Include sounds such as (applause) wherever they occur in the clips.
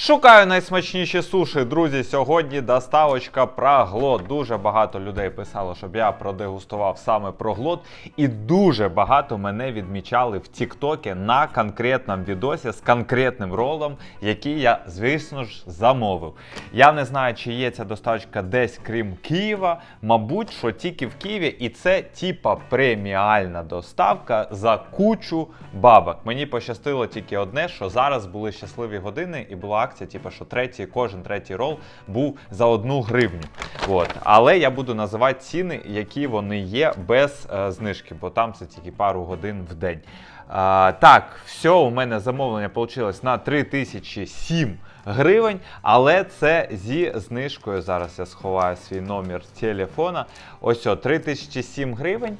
Шукаю найсмачніші суші, друзі. Сьогодні доставочка проглот. Дуже багато людей писало, щоб я продегустував саме проглот. І дуже багато мене відмічали в Тіктокі на конкретному відосі з конкретним ролом, який я, звісно ж, замовив. Я не знаю, чи є ця доставочка десь крім Києва. Мабуть, що тільки в Києві, і це типа преміальна доставка за кучу бабок. Мені пощастило тільки одне, що зараз були щасливі години і була акція, типу, що третій, кожен третій рол був за одну гривню. От. Але я буду називати ціни, які вони є без е, знижки, бо там це тільки пару годин в день. А, так, все, у мене замовлення вийшло на 3007 гривень, але це зі знижкою. Зараз я сховаю свій номер телефона. Ось о, 3007 гривень.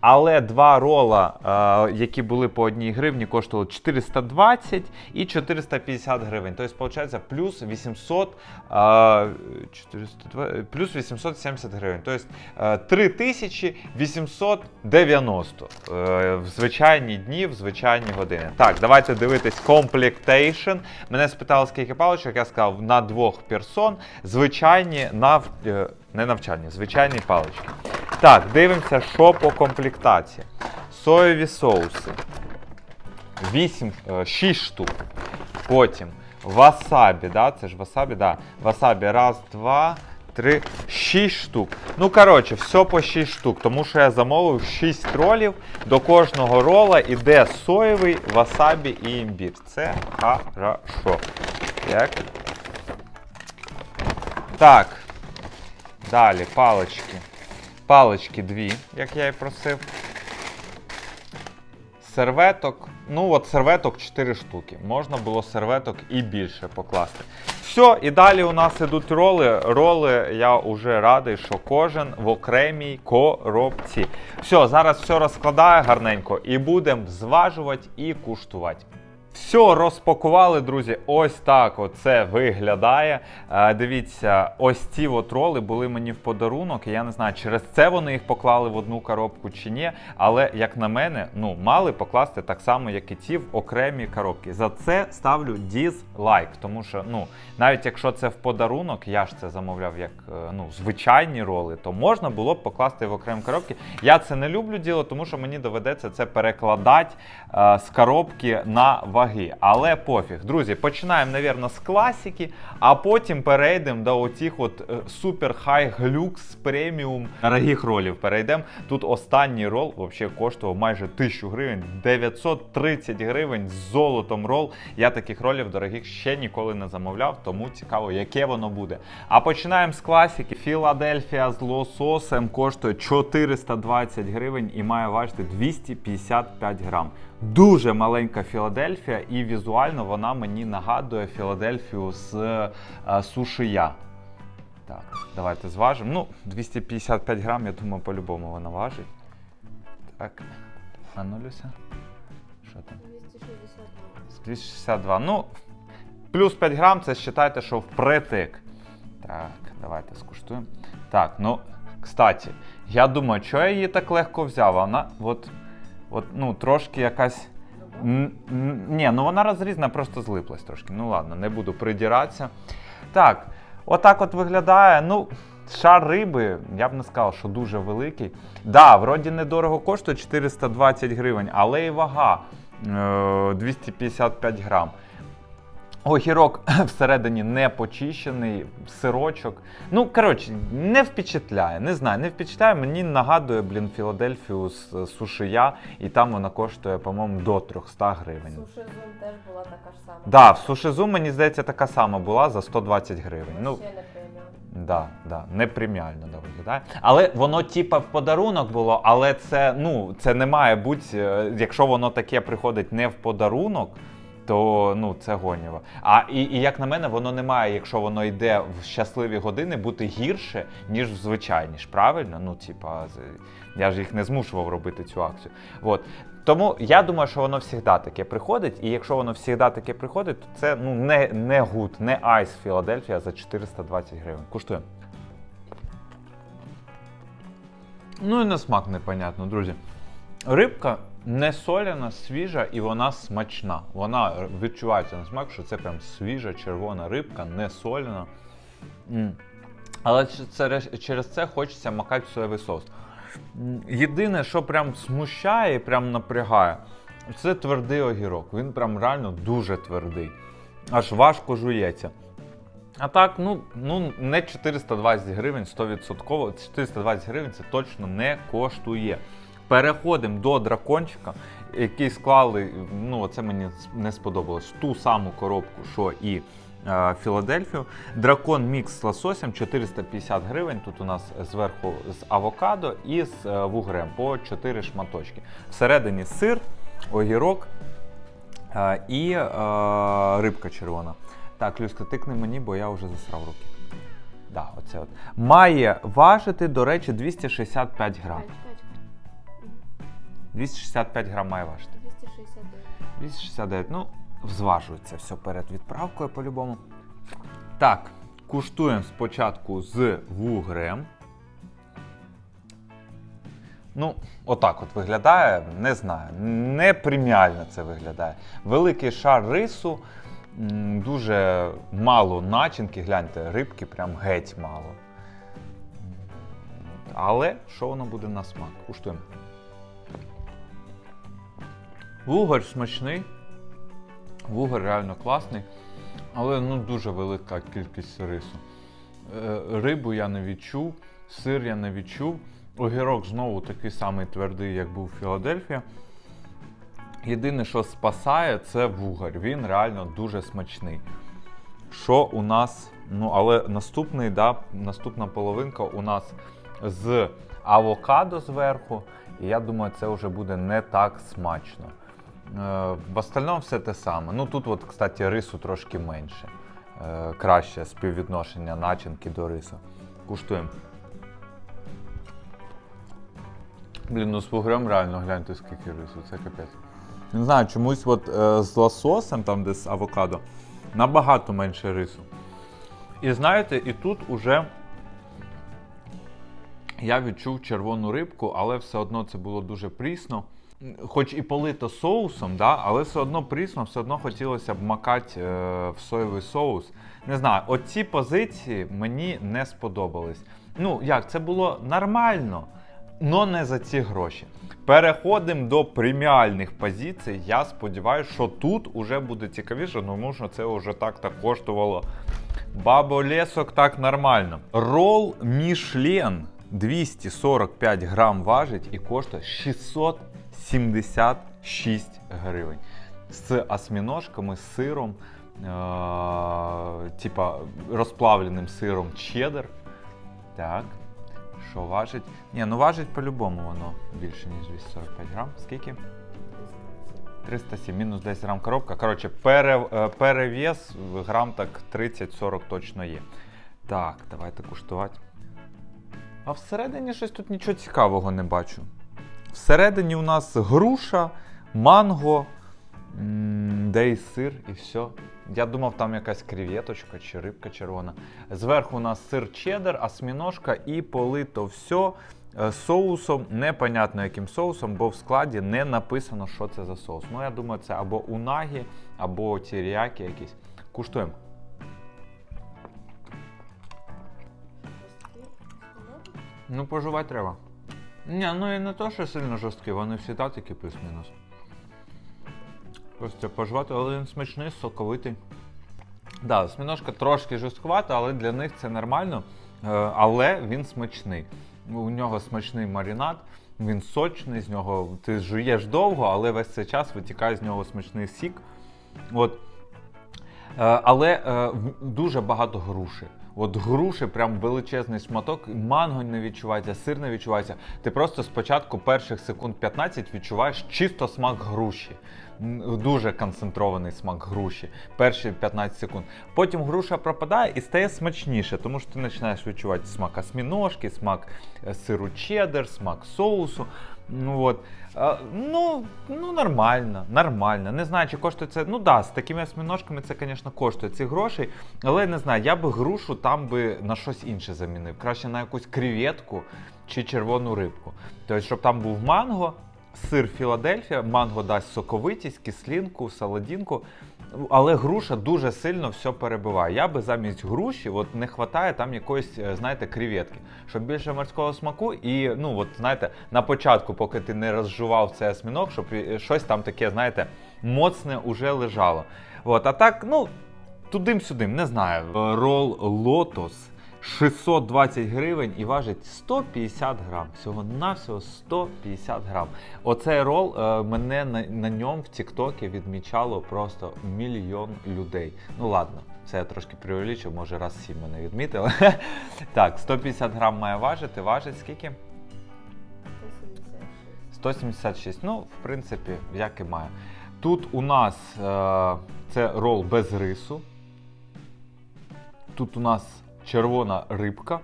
Але два рола, е, які були по одній гривні, коштували 420 і 450 гривень. Тобто, виходить, плюс 800, е, 402, плюс 870 гривень. Тобто е, 3890 е, в звичайні дні, в звичайні години. Так, давайте дивитись комплектейшн. Мене спитали, скільки паличок, я сказав на двох персон. Звичайні нав... е, не навчальні, звичайні палички. Так, дивимося, що по комплектації. Соєві соуси. 8, 6 штук. Потім васабі, да? це ж васабі, да. Васабі раз, два, три, шість штук. Ну, коротше, все по 6 штук, тому що я замовив 6 ролів. До кожного рола іде соєвий, васабі і імбір. Це хорошо. Так. Так. Далі, палички. Палички дві, як я і просив. Серветок. Ну, от серветок 4 штуки. Можна було серветок і більше покласти. Все, і далі у нас ідуть роли. Роли, я вже радий, що кожен в окремій коробці. Все, зараз все розкладаю гарненько і будемо зважувати і куштувати. Все, розпакували, друзі. Ось так оце виглядає. Е, дивіться, ось ці от роли були мені в подарунок. Я не знаю, через це вони їх поклали в одну коробку чи ні. Але, як на мене, ну, мали покласти так само, як і ці в окремі коробки. За це ставлю дізлайк. Тому що, ну, навіть якщо це в подарунок, я ж це замовляв як е, ну, звичайні роли, то можна було б покласти в окремі коробки. Я це не люблю діло, тому що мені доведеться це перекладати е, з коробки на ваги. Але пофіг. Друзі, починаємо, напевно, з класики, а потім перейдемо до оцих от е, супер хай глюкс преміум дорогих ролів. Перейдемо. Тут останній рол взагалі коштував майже 1000 гривень, 930 гривень з золотом рол. Я таких ролів дорогих ще ніколи не замовляв, тому цікаво, яке воно буде. А починаємо з класики. Філадельфія з лососем коштує 420 гривень і має важити 255 грам. Дуже маленька Філадельфія, і візуально вона мені нагадує Філадельфію з е, сушия. Так, давайте зважимо. Ну, 255 грам, я думаю, по-любому вона важить. Так. А ну, Люся? Що там? 262. 262. Ну, плюс 5 грам, це вважайте, що впритик. Так, давайте скуштуємо. Так, ну, кстати, я думаю, що я її так легко взяв. Вона от, от ну, трошки якась. Ні, ну вона розрізана, просто злиплась трошки. Ну ладно, не буду придіратися. Так, отак от виглядає. Ну, шар риби, я б не сказав, що дуже великий. Да, вроді недорого коштує 420 гривень, але і вага е, 255 грам. Огірок (laughs) всередині не почищений, сирочок. Ну, коротше, не впечатляє. Не знаю, не впечатляє. Мені нагадує, блін, Філадельфію з е, сушия, і там вона коштує, по-моєму, до 300 гривень. Суши Зум теж була така ж сама. Да, в сушизу, мені здається, така сама була за 120 гривень. Ну, Ще не. Да, да, не преміально да, виглядає. Але воно типа в подарунок було, але це, ну, це не має бути, е, якщо воно таке приходить не в подарунок, то ну, це гонєво. А і, і як на мене, воно не має, якщо воно йде в щасливі години, бути гірше, ніж в звичайні ж. Правильно? Ну, типа, я ж їх не змушував робити цю акцію. От. Тому я думаю, що воно завжди таке приходить, і якщо воно завжди таке приходить, то це ну, не, не гуд, не айс Філадельфія за 420 гривень. Куштуємо. Ну і на смак непонятно, друзі. Рибка Не соляна, свіжа і вона смачна. Вона відчувається на смак, що це прям свіжа червона рибка, не соляна. Але через це хочеться макати в соєвий соус. Єдине, що прям смущає і прям напрягає, це твердий огірок. Він прям реально дуже твердий. Аж важко жується. А так, ну, ну не 420 гривень 100%. 420 гривень це точно не коштує. Переходимо до дракончика, який склали. Ну, це мені не сподобалось. Ту саму коробку, що і е, Філадельфію. Дракон мікс з лососем 450 гривень. Тут у нас зверху з авокадо і з е, вугрем по 4 шматочки. Всередині сир, огірок е, і рибка червона. Так, Люська, тикни мені, бо я вже засрав руки. Да, оце от. Має важити, до речі, 265 грам. Чекай, чекай, чекай. 265 грам має важити. 269. 269. Ну, зважується все перед відправкою по-любому. Так, куштуємо спочатку з вугрем. Ну, отак от виглядає, не знаю. Не преміально це виглядає. Великий шар рису, дуже мало начинки, гляньте, рибки прям геть мало. Але що воно буде на смак? Куштуємо. Вугор смачний. Вугор реально класний, але ну дуже велика кількість рису. Е, Рибу я не відчув, сир я не відчув. Огірок знову такий самий твердий, як був Філадельфія. Єдине, що спасає, це вугор. Він реально дуже смачний. Що у нас, ну але наступний, да, наступна половинка у нас з авокадо зверху. І я думаю, це вже буде не так смачно. Е, В остальному все те саме. Ну тут, от, кстати, рису трошки менше. Е, Краще співвідношення начинки до рису. Куштуємо. Блін, ну з вугрем реально гляньте, скільки рису, це капець. Не знаю, чомусь от, е, з лососем, там де з авокадо, набагато менше рису. І знаєте, і тут уже я відчув червону рибку, але все одно це було дуже прісно. Хоч і полито соусом, да, але все одно прісно, все одно хотілося б макати е, в соєвий соус. Не знаю, оці позиції мені не сподобались. Ну, як, це було нормально, але не за ці гроші. Переходимо до преміальних позицій. Я сподіваюся, що тут уже буде цікавіше, тому що це вже так так коштувало. Бабо лесок так нормально. Рол Мішлен 245 грам важить і коштує 676 гривень. З осьміножками, з сиром, е- типа розплавленим сиром чеддер. Так. Що важить? Ні, ну важить по-любому воно більше, ніж 245 грам. Скільки? 307, мінус 10 грам коробка. Коротше, пере, е, перевес грам так 30-40 точно є. Так, давайте куштувати. А всередині щось тут нічого цікавого не бачу. Всередині у нас груша, манго, де і сир, і все. Я думав, там якась креветочка чи рибка червона. Зверху у нас сир чеддер, осьміножка і полито все соусом, непонятно яким соусом, бо в складі не написано, що це за соус. Ну, я думаю, це або унагі, або тіріякі якісь. Куштуємо. Ну, пожувати треба. Ні, ну і не то, що сильно жорсткі, вони всі такі плюс-мінус. Просто пожувати, але він смачний, соковитий. Да, сміножка трошки жорсткувата, але для них це нормально. Е, Але він смачний. У нього смачний маринад, він сочний, з нього ти жуєш довго, але весь цей час витікає з нього смачний сік. От. Е, Але е, дуже багато груші. От груші, прям величезний шматок, манго не відчувається, сир не відчувається. Ти просто спочатку перших секунд 15 відчуваєш чисто смак груші. Дуже концентрований смак груші. Перші 15 секунд. Потім груша пропадає і стає смачніше, тому що ти починаєш відчувати смак осьміножки, смак е, сиру чеддер, смак соусу. Ну от. Ну, ну нормально, нормально. Не знаю, чи коштує це. Ну да, з такими осьминожками це, звісно, коштує цих грошей. Але не знаю, я би грушу там би на щось інше замінив. Краще на якусь креветку чи червону рибку. Тобто, щоб там був манго, сир Філадельфія, манго дасть соковитість, кислинку, саладінку. Але груша дуже сильно все перебиває. Я би замість груші, от не вистачає там якоїсь, е, знаєте, креветки, щоб більше морського смаку. І ну, от знаєте, на початку, поки ти не розжував цей осьміног, щоб е, щось там таке, знаєте, моцне уже лежало. От, а так, ну, тудим-сюдим, не знаю. Е, Рол Лотос 620 гривень і важить 150 грам. Всього навсього 150 грам. Оцей рол е, мене на, на ньому в Тіктокі відмічало просто мільйон людей. Ну ладно, це я трошки преувеличив, може раз сім мене відмітили. (laughs) так, 150 грам має важити. Важить скільки? 176. 176. Ну, в принципі, як і має. Тут у нас е, це рол без рису. Тут у нас червона рибка.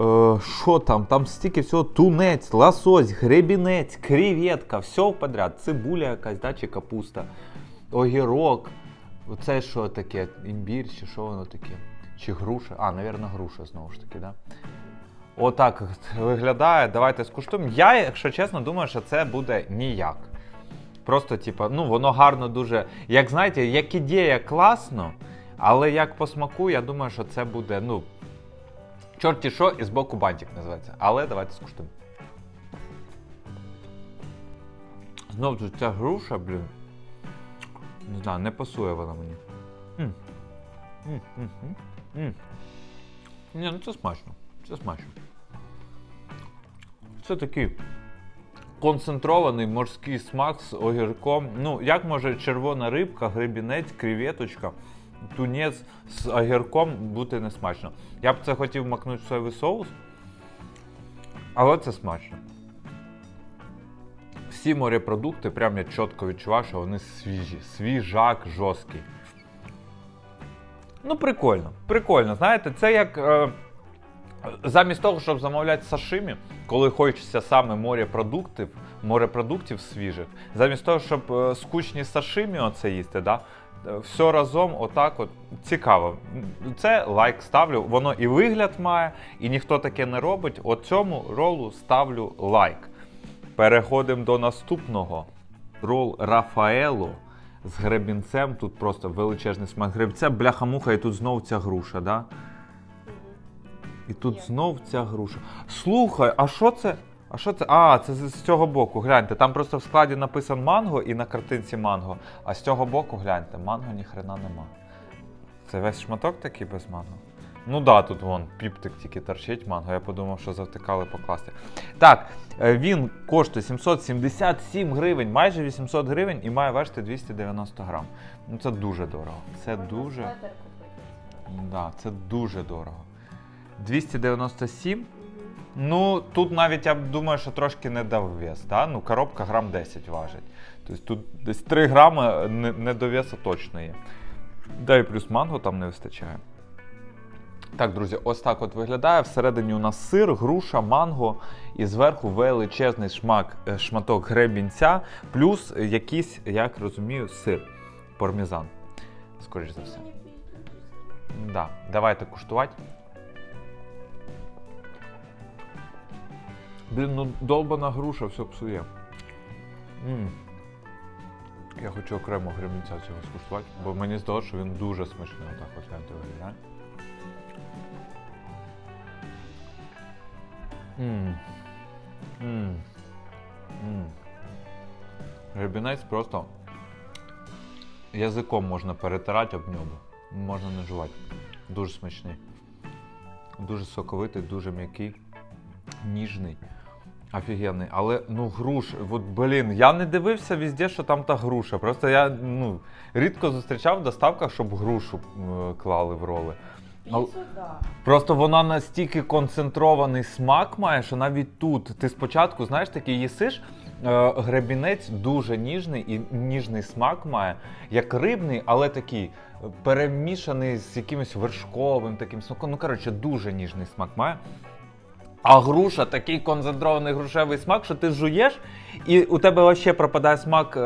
Е, Що там? Там стільки всього тунець, лосось, гребінець, креветка, все подряд. Цибуля якась, да, чи капуста, огірок. Оце що таке? Імбір, чи що воно таке? Чи груша? А, напевно, груша знову ж таки, да? Отак виглядає. Давайте скуштуємо. Я, якщо чесно, думаю, що це буде ніяк. Просто, типа, ну, воно гарно дуже. Як знаєте, як ідея класно, але як по смаку, я думаю, що це буде, ну. Чорті що і з боку бантик називається. Але давайте скуштуємо. Знову ж ця груша, блін. Не знаю, не пасує вона мені. М. М, м, м, м. Ні, ну це смачно. Це смачно. Це такий концентрований морський смак з огірком. Ну, як може червона рибка, гребінець, креветочка, тунець з огірком бути не смачно. Я б це хотів макнути в соєвий соус, але це смачно. Всі морепродукти, прям я чітко відчуваю, що вони свіжі. Свіжак жорсткий. Ну, прикольно, прикольно. Знаєте, це як. Е, замість того, щоб замовляти сашимі, коли хочеться саме морепродуктів, морепродуктів свіжих, замість того, щоб е, скучні сашимі оце їсти, да, все разом отак от цікаво. Це лайк ставлю. Воно і вигляд має, і ніхто таке не робить. От цьому ролу ставлю лайк. Переходимо до наступного. Рол Рафаело з гребінцем. Тут просто величезний смак гребця, бляха-муха, і тут знов ця груша, да? І тут знов ця груша. Слухай, а що це? А що це? А, це з, з цього боку. Гляньте, там просто в складі написано манго і на картинці манго. А з цього боку гляньте, манго ніхрена нема. Це весь шматок такий без манго. Ну да, тут вон піптик тільки торчить манго. Я подумав, що завтикали покласти. Так, е, він коштує 777 гривень, майже 800 гривень і має важити 290 грам. Ну це дуже дорого. Це дуже. Да, це дуже дорого. 297. Ну, тут навіть я думаю, що трошки не дав. Да? Ну, коробка грам 10 важить. Тобто тут десь 3 грами не, не точно є. Да і плюс манго там не вистачає. Так, друзі, ось так от виглядає. Всередині у нас сир, груша, манго і зверху величезний шмак, е, шматок гребінця, плюс якийсь, як розумію, сир. Пармезан. Скоріше за все. Да, давайте куштувати. Блін, ну долбана груша все псує. м Я хочу окремо гремінця цього скуштувати, бо мені здалося, що він дуже смачний. Отак от гляньте виглядає. Мм. Мм. Мм. Гребінець просто язиком можна перетирати об нього. Можна не жувати. Дуже смачний. Дуже соковитий, дуже м'який, ніжний. Офігенний. Але ну груш, от блін, я не дивився везде, що там та груша. Просто я ну, рідко зустрічав в доставках, щоб грушу е, клали в роли. Піцу, да. Просто вона настільки концентрований смак має, що навіть тут ти спочатку, знаєш, такий їсиш. е, Гребінець дуже ніжний і ніжний смак має, як рибний, але такий е, перемішаний з якимось вершковим таким смаком. Ну, коротше, дуже ніжний смак має. А груша такий концентрований грушевий смак, що ти жуєш, і у тебе вообще пропадає смак е,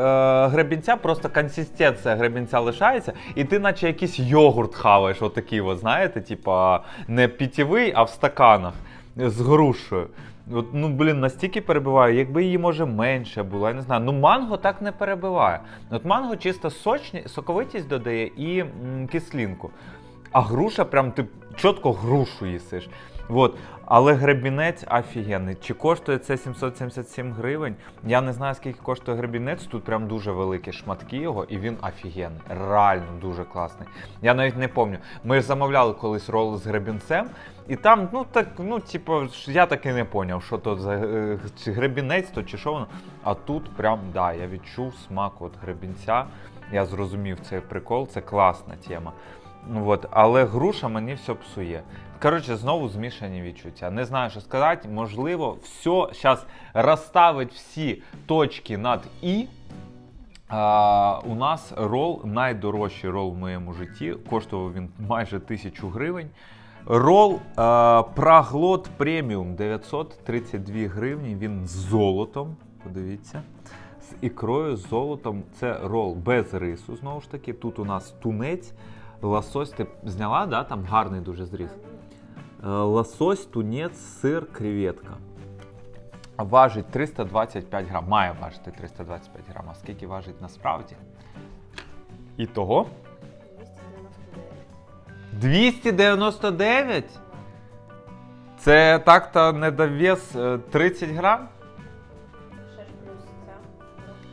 гребінця, просто консистенція гребінця лишається, і ти наче якийсь йогурт хаваєш, отакий, от, знаєте, типа не питєвий, а в стаканах з грушею. От, ну, блін, настільки перебиває, якби її може менше було, я не знаю. Ну, манго так не перебиває. От манго чисто сочні, соковитість додає і м, кислинку. А груша, прям ти чітко грушу їсиш. От. Але гребінець офігенний. Чи коштує це 777 гривень? Я не знаю, скільки коштує гребінець. Тут прям дуже великі шматки його, і він офігенний. Реально дуже класний. Я навіть не пам'ятаю. Ми ж замовляли колись рол з гребінцем, і там, ну так, ну, типу, я так і не поняв, що то за е, чи гребінець, то чи що воно. А тут прям, да, я відчув смак от гребінця. Я зрозумів цей прикол, це класна тема. От, але груша мені все псує. Коротше, знову змішані відчуття. Не знаю, що сказати. Можливо, все зараз розставить всі точки над І. А, у нас рол, найдорожчий рол в моєму житті. Коштував він майже тисячу гривень. Рол а, Праглот преміум 932 гривні. Він з золотом. Подивіться. З ікрою, з золотом. Це рол без рису. Знову ж таки. Тут у нас тунець, лосось. Ти зняла, да? Там гарний дуже зріз. Е, Лосось, тунець, сир, креветка. Важить 325 грам. Має важити 325 грам. А скільки важить насправді? І того? 299? Це так-то недовес е, 30 грам?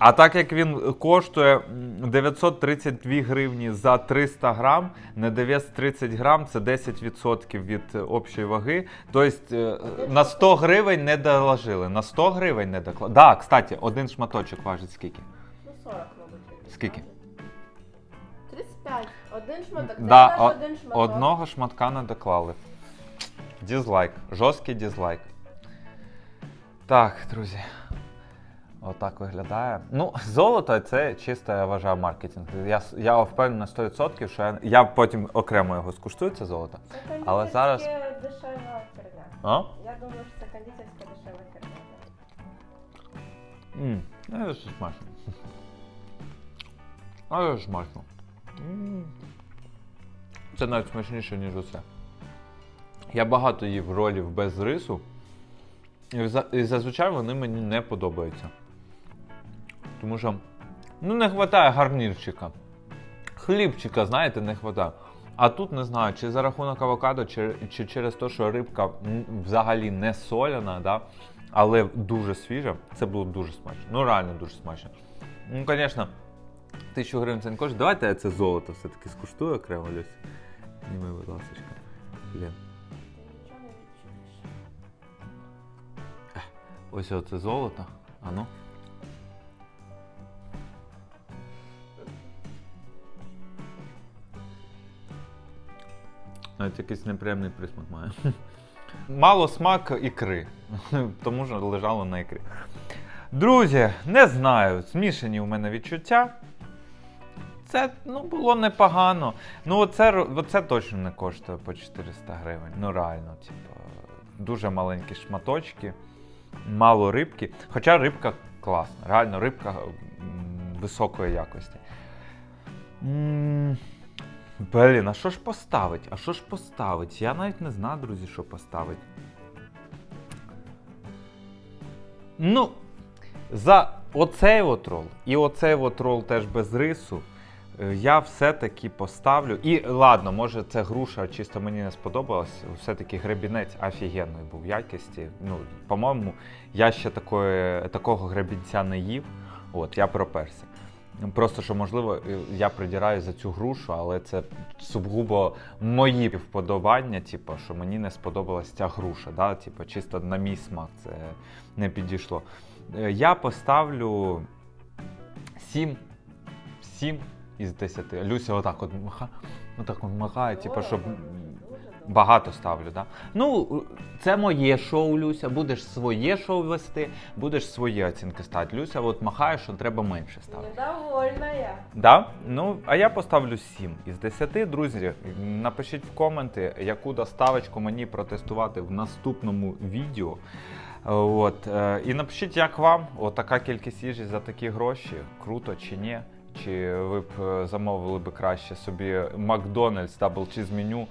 А так як він коштує 932 гривні за 300 грам, недовес 30 грам це 10% від е, общої ваги. Тобто е, на 100 гривень не доложили. На 100 гривень не докладали. Так, да, кстати, один шматочок важить скільки? Ну 40, мабуть. Скільки? 35. Один шматок. Да, о- один шматок. Одного шматка не доклали. Дізлайк. Жорсткий дізлайк. Так, друзі. Отак виглядає. Ну, золото це чисто, я вважаю, маркетинг. Я, я впевнений на 100%, що я, я потім окремо його скуштую, це золото. Це Але зараз- дешева херня. А? Я думаю, що це кондитерська дешева херня. Ммм, це ж смачно. Але ж смачно. М. Це навіть смачніше, ніж оце. Я багато їв ролів без рису. І зазвичай вони мені не подобаються. Тому що ну, не вистачає гарнірчика. Хлібчика, знаєте, не вистачає. А тут не знаю, чи за рахунок авокадо, чи, чи через те, що рибка взагалі не соляна, да? але дуже свіжа. Це було дуже смачно. Ну, реально дуже смачно. Ну, звісно, тисячу гривень це не коштує. Давайте я це золото все-таки скуштую окремо, Люсь. Зніми, будь ласка. Блін. Ось оце золото. А Навіть якийсь неприємний присмак має. Мало смак ікри, тому що лежало на ікрі. Друзі, не знаю, змішані у мене відчуття. Це ну, було непогано. Ну, оце, оце точно не коштує по 400 гривень. Ну, реально, типу, дуже маленькі шматочки, мало рибки. Хоча рибка класна, реально рибка високої якості. Блін, а що ж поставить? А що ж поставить? Я навіть не знаю, друзі, що поставить. Ну, за оцей от рол і оцей от рол теж без рису. е, Я все-таки поставлю. І ладно, може це груша чисто мені не сподобалась. Все-таки гребінець офігенної був якості. Ну, по-моєму, я ще такої, такого гребінця не їв. От, я проперся. Просто що, можливо, я придираю за цю грушу, але це сугубо мої вподобання, типу, що мені не сподобалась ця груша. Да? Типу, чисто на мій смак це не підійшло. Е, Я поставлю 7, 7 із 10. Люся отак от маха, отак от махає, типу, щоб. Багато ставлю. Да? Ну, це моє шоу, Люся. Будеш своє шоу вести, будеш свої оцінки ставити. Люся от махає, що треба менше ставити. Недовольна я. Да? Ну, а я поставлю 7 із 10. Друзі, напишіть в коменти, яку доставочку мені протестувати в наступному відео. От, е, і напишіть, як вам от така кількість їжі за такі гроші, круто чи ні. Чи ви б е, замовили б краще собі Макдональдс Double Cheese меню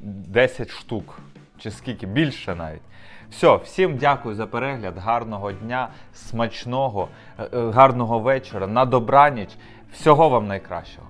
10 штук. чи скільки більше навіть. Все, всім дякую за перегляд. Гарного дня, смачного, е, е, гарного вечора, на добраніч. Всього вам найкращого.